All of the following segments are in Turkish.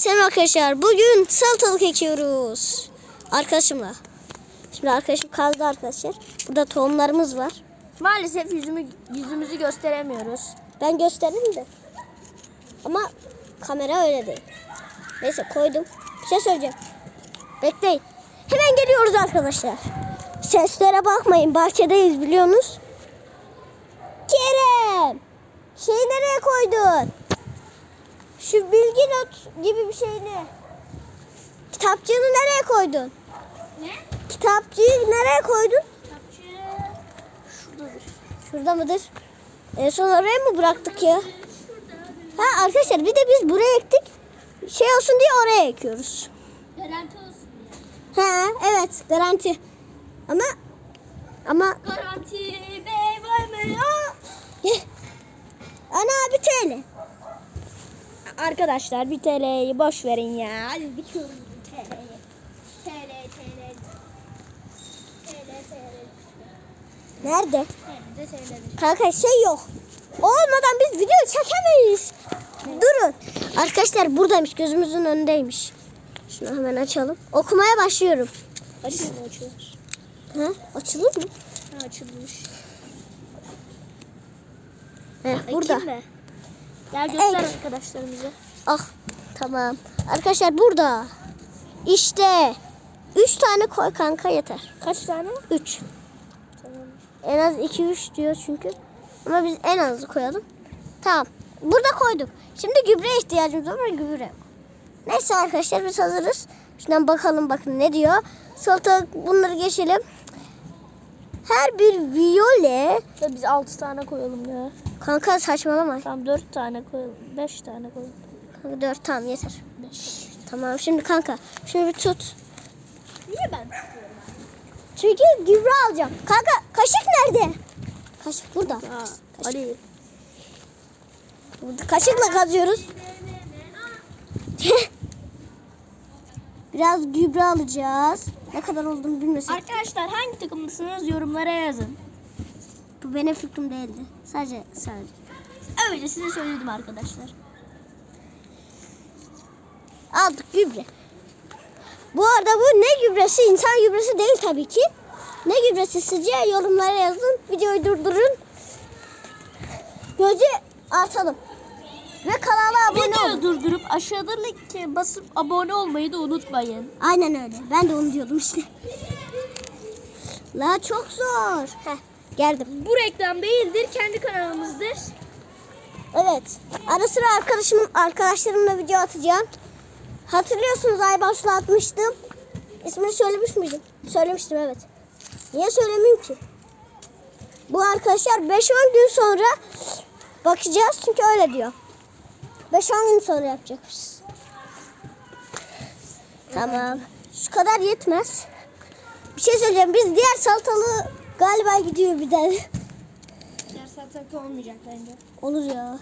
Selam arkadaşlar. Bugün salatalık ekiyoruz. Arkadaşımla. Şimdi arkadaşım kazdı arkadaşlar. Burada tohumlarımız var. Maalesef yüzümü, yüzümüzü gösteremiyoruz. Ben göstereyim de. Ama kamera öyle değil. Neyse koydum. Bir şey söyleyeceğim. Bekleyin. Hemen geliyoruz arkadaşlar. Seslere bakmayın. Bahçedeyiz biliyorsunuz. Kerem. Şeyi nereye koydun? Not gibi bir şeyini. Kitapçığını nereye koydun? Ne? Kitapçığı nereye koydun? Kitapçı şuradadır. Şurada mıdır? En son oraya mı bıraktık ya? Ha arkadaşlar bir de biz buraya ektik. Şey olsun diye oraya ekiyoruz. Garanti olsun. Ha evet garanti. Ama ama Garanti be var mı? Heh. ana bir TL. Arkadaşlar bir TL'yi boş verin ya. Hadi bir TL'yi. TL TL. TL TL. Nerede? Nerede TL? Kanka şey yok. Olmadan biz video çekemeyiz. Durun. Arkadaşlar buradaymış. Gözümüzün önündeymiş. Şunu hemen açalım. Okumaya başlıyorum. Açılır mı açılır? Ha? Açılır mı? Ha açılmış. Heh, burada. Bakayım mı? Gel göster Evet. arkadaşlarımıza. Ah tamam. Arkadaşlar burada. İşte. Üç tane koy kanka yeter. Kaç tane? Üç. Tamam. En az iki üç diyor çünkü. Ama biz en azı koyalım. Tamam. Burada koyduk. Şimdi gübre ihtiyacımız var ama gübre yok. Neyse arkadaşlar biz hazırız. Şuradan bakalım bakın ne diyor. Salatalık bunları geçelim. Her bir viyole. Ya biz 6 tane koyalım ya. Kanka saçmalama. Tamam 4 tane koyalım. 5 tane koyalım. Kanka dört tamam yeter. 5. Tamam şimdi kanka şunu bir tut. Niye ben? Çünkü gübre alacağım. Kanka kaşık nerede? Kaşık burada. Aa, Kaşık. Ali. Burada kaşıkla kazıyoruz. Biraz gübre alacağız. Ne kadar olduğunu bilmiyorsun. Arkadaşlar hangi takımlısınız yorumlara yazın. Bu benim fikrim değildi. Sadece sadece. Öyle size söyledim arkadaşlar. Aldık gübre. Bu arada bu ne gübresi? İnsan gübresi değil tabii ki. Ne gübresi sizce? Yorumlara yazın. Videoyu durdurun. Gözü atalım. Ve kanala abone Videoyu durdurup aşağıda linke basıp abone olmayı da unutmayın. Aynen öyle. Ben de onu diyordum işte. La çok zor. Heh, geldim. Bu reklam değildir, kendi kanalımızdır. Evet. Ara sıra arkadaşım, arkadaşlarımla video atacağım. Hatırlıyorsunuz ay başta atmıştım. İsmini söylemiş miydim? Söylemiştim evet. Niye söylemeyeyim ki? Bu arkadaşlar 5-10 gün sonra bakacağız çünkü öyle diyor. 5-10 gün sonra yapacakmışız. Tamam. Şu kadar yetmez. Bir şey söyleyeceğim. Biz diğer salatalığı galiba gidiyor bir de. Ders atsak olmayacak bence. Olur ya.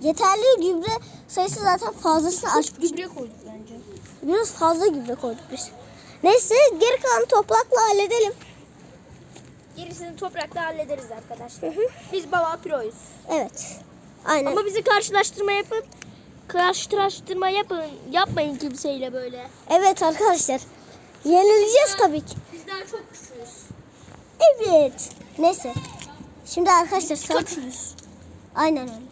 Yeterli gübre sayısı zaten fazlasını aç. Gübre koyduk bence. Biraz fazla gübre koyduk biz. Neyse geri kalan toprakla halledelim. Gerisini toprakta hallederiz arkadaşlar. Biz baba proyuz. Evet. Aynen. Ama bizi karşılaştırma yapın. Karşılaştırma yapın. Yapmayın kimseyle böyle. Evet arkadaşlar. Yenileceğiz tabii ki. Bizden çok küçüğüz. Evet. Neyse. Şimdi arkadaşlar saat... Pikachu'yuz. Aynen öyle.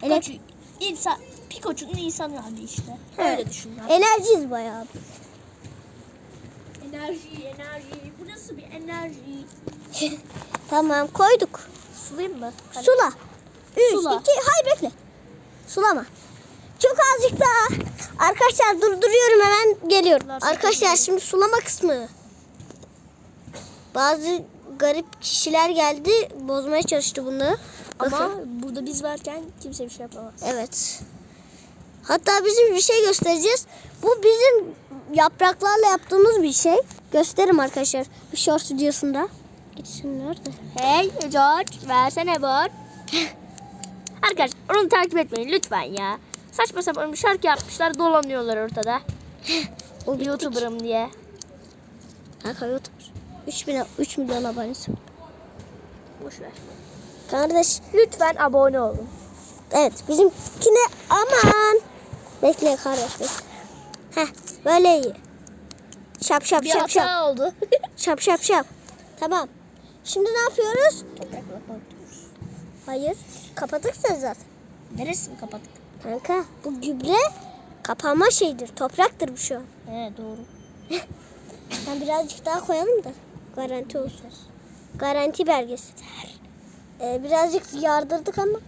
Pikachu. İnsan, Pikachu'nun insanı hali işte. Evet. Öyle düşün ya. Enerjiyiz bayağı. Enerji, enerji. Bu nasıl bir enerji? tamam koyduk. Sulayayım mı? Hadi. Sula. 3, Sula. 2, hayır bekle. Sulama. Çok azıcık daha. Arkadaşlar durduruyorum hemen geliyorum. Arkadaşlar şimdi sulama kısmı. Bazı garip kişiler geldi bozmaya çalıştı bunu. Ama Bakın. burada biz varken kimse bir şey yapamaz. Evet. Hatta bizim bir şey göstereceğiz. Bu bizim yapraklarla yaptığımız bir şey. Gösteririm arkadaşlar. Bir short stüdyosunda. Gitsinler de. Hey George versene bor. Arkadaşlar onu takip etmeyin lütfen ya. Saçma sapan bir şarkı yapmışlar dolanıyorlar ortada. O. YouTuber'ım diye. Kanka YouTube. 3, bin, 3 milyon abonesi. Boş ver. Kardeş Lütfen abone olun. evet bizimkine aman Bekle kardeş bekle. Heh böyle iyi. Şap şap Bir şap şap. oldu. Şap şap şap. Tamam. Şimdi ne yapıyoruz? Hayır. Kapattık sen zaten. Neresini kapattık? Kanka bu gübre kapanma şeyidir. Topraktır bu şu an. He doğru. Ben birazcık daha koyalım da garanti olsun. Garanti belgesi. Ee, birazcık yardırdık ama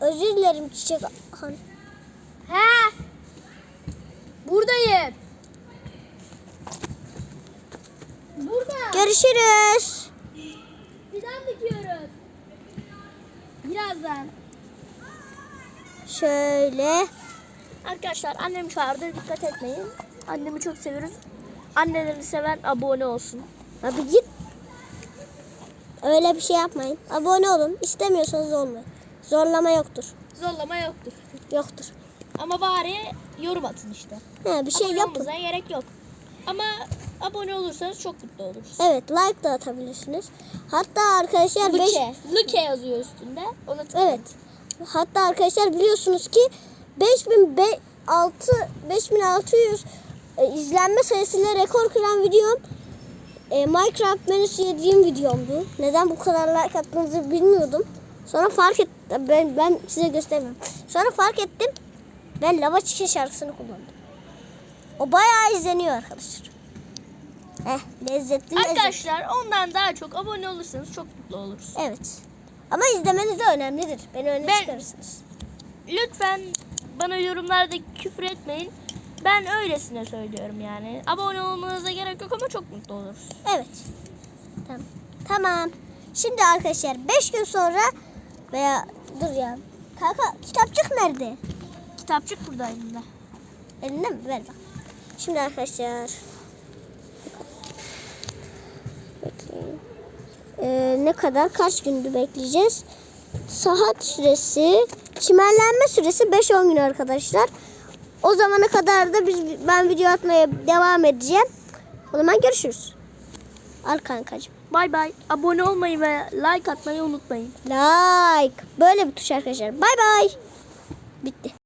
özür dilerim Çiçek Han. He. Buradayım. Burada. Görüşürüz. Fidan dikiyoruz. Birazdan. Şöyle. Arkadaşlar annem çağırdı dikkat etmeyin. Annemi çok seviyoruz. Annelerini seven abone olsun. Abi git. Öyle bir şey yapmayın. Abone olun. İstemiyorsanız olmayın. Zorlama yoktur. Zorlama yoktur. Yoktur. Ama bari yorum atın işte. Ha, bir şey abone yapın. olmanıza gerek yok. Ama abone olursanız çok mutlu oluruz. Evet like da atabilirsiniz. Hatta arkadaşlar 5 Luke. Luke yazıyor üstünde. Ona tıklayın. Evet. Hatta arkadaşlar biliyorsunuz ki 5006 5600 e, izlenme sayısıyla rekor kıran videom e, Minecraft menüsü yediğim videomdu. Neden bu kadar like attığınızı bilmiyordum. Sonra fark ettim. Ben, ben size göstermem. Sonra fark ettim. Ben lava çiçeği şarkısını kullandım. O bayağı izleniyor arkadaşlar. Heh, lezzetli lezzetli. Arkadaşlar ondan daha çok abone olursanız çok mutlu oluruz. Evet. Ama izlemeniz de önemlidir. Beni öne Ben- çıkarırsınız. Lütfen bana yorumlarda küfür etmeyin. Ben öylesine söylüyorum yani. Abone olmanıza gerek yok ama çok mutlu oluruz. Evet. Tamam. Tamam. Şimdi arkadaşlar 5 gün sonra veya dur ya. Kanka kitapçık nerede? Kitapçık burada elimde. Elinde mi? Ver bak. Şimdi arkadaşlar. Ee, ne kadar? Kaç gündü bekleyeceğiz? Saat süresi, çimenlenme süresi 5-10 gün arkadaşlar. O zamana kadar da biz ben video atmaya devam edeceğim. O zaman görüşürüz. Al kankacığım. Bay bay. Abone olmayı ve like atmayı unutmayın. Like. Böyle bir tuş arkadaşlar. Bay bay. Bitti.